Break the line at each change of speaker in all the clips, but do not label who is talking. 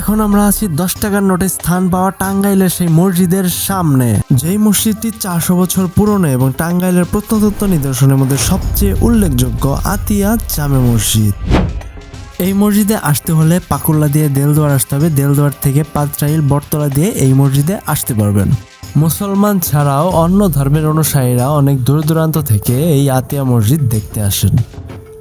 এখন আমরা আছি দশ টাকার নোটে স্থান পাওয়া টাঙ্গাইলের সেই মসজিদের সামনে, যেই মসজিদটি চারশো বছর পুরনো এবং টাঙ্গাইলের প্রত্নতত্ত্ব নিদর্শনের মধ্যে সবচেয়ে উল্লেখযোগ্য আতিয়া জামে মসজিদ। এই মসজিদে আসতে হলে পাকুল্লা দিয়ে দেলদুয়ার আসতে হবে। দেলদুয়ার থেকে পাঁচরাইল, বটতলা দিয়ে এই মসজিদে আসতে পারবেন। মুসলমান ছাড়াও অন্য ধর্মের অনুসারীরা অনেক দূর দূরান্ত থেকে এই আতিয়া মসজিদ দেখতে আসেন।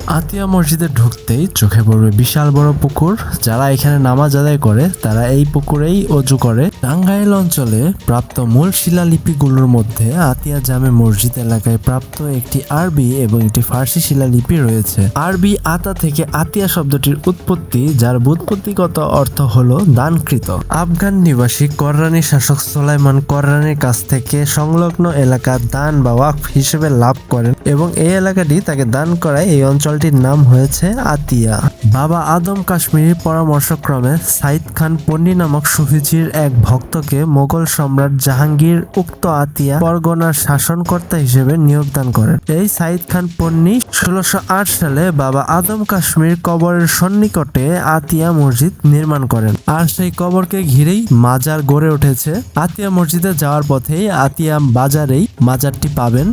আতিয়া মসজিদে ঢুকতেই চোখে পড়বে বিশাল বড় পুকুর। যারা এখানে নামাজ আদায় করে, তারা এই পুকুরেই অজু করে। টাঙ্গাইল অঞ্চলে প্রাপ্ত মূল শিলালিপিগুলোর মধ্যে আতিয়া জামে মসজিদ এলাকায় প্রাপ্ত একটি আরবি এবং একটি ফার্সি শিলালিপি রয়েছে। আরবি আতা থেকে আতিয়া শব্দটির উৎপত্তি, যার বুৎপত্তিগত অর্থ হল দানকৃত। আফগান নিবাসী কররানি শাসক সোলাইমান কররানির কাছ থেকে সংলগ্ন এলাকা দান বা ওয়াকফ হিসেবে লাভ করেন। এবং এই এলাকাটি তাকে দান করায় এই অঞ্চলটির নাম হয়েছে আতিয়া। বাবা আদম কাশ্মীরের পরামর্শক্রমে সাইদ খান পন্নী নামক সুফিজির এক ভক্তকে মোগল সম্রাট জাহাঙ্গীর উক্ত আতিয়া পরগনার শাসনকর্তা হিসেবে নিয়োগদান করেন। এই সাইদ খান পন্নী ষোলোশো সালে বাবা আদম কাশ্মীর কবরের সন্নিকটে আতিয়া মসজিদ নির্মাণ করেন। আর সেই কবরকে ঘিরেই মাজার গড়ে উঠেছে। আতিয়া মসজিদে যাওয়ার পথেই আতিয়া বাজারেই মাজারটি পাবেন।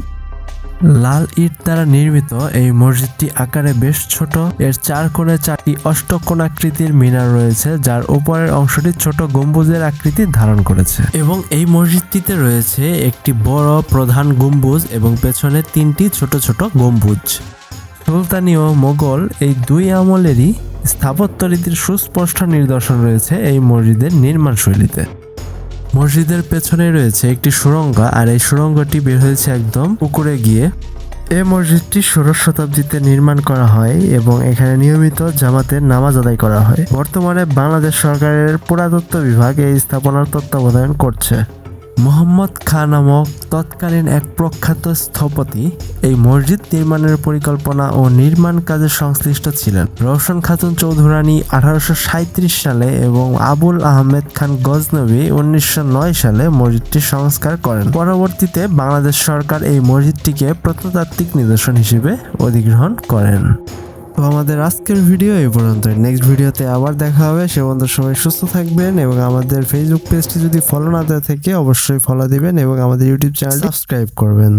লাল ইট দ্বারা নির্মিত এই মসজিদটি আকারে বেশ ছোট। এর চার কোণে চারটি অষ্টকোণাকৃতির মিনার রয়েছে, যার উপরের অংশটি ছোট গম্বুজের আকৃতি ধারণ করেছে। এবং এই মসজিদটিতে রয়েছে একটি বড় প্রধান গম্বুজ এবং পেছনে তিনটি ছোট ছোট গম্বুজ। সুলতানি ও মোগল এই দুই আমলেরই স্থাপত্য রীতির সুস্পষ্ট নিদর্শন রয়েছে এই মসজিদের নির্মাণ শৈলীতে মসজিদের পেছনে রয়েছে একটি সুরঙ্গ, আর এই সুরঙ্গটি বের হয়েছে একদম পুকুরে গিয়ে। এই মসজিদটি ষোড়শ শতাব্দীতে নির্মাণ করা হয় এবং এখানে নিয়মিত জামাতের নামাজ আদায় করা হয়। বর্তমানে বাংলাদেশ সরকারের পুরাতত্ত্ব বিভাগ এই স্থাপনার তত্ত্বাবধান করছে। মোহাম্মদ খান নামক তৎকালীন এক প্রখ্যাত স্থপতি এই মসজিদ নির্মাণের পরিকল্পনা ও নির্মাণ কাজে সংশ্লিষ্ট ছিলেন। রওশন খাতুন চৌধুরানী আঠারোশো সাঁইত্রিশ সালে এবং আবুল আহমেদ খান গজনবী উনিশশো নয় সালে মসজিদটি সংস্কার করেন। পরবর্তীতে বাংলাদেশ সরকার এই মসজিদটিকে প্রত্নতাত্ত্বিক নিদর্শন হিসেবে অধিগ্রহণ করেন। তো আমাদের আজকের ভিডিও এই পর্যন্ত নেক্সট ভিডিওতে আবার দেখা হবে। সে পর্যন্ত সবাই সুস্থ থাকবেন এবং আমাদের ফেসবুক পেজটি যদি ফলো না দেওয়া থেকে অবশ্যই ফলো দিবেন এবং আমাদের ইউটিউব চ্যানেল সাবস্ক্রাইব করবেন।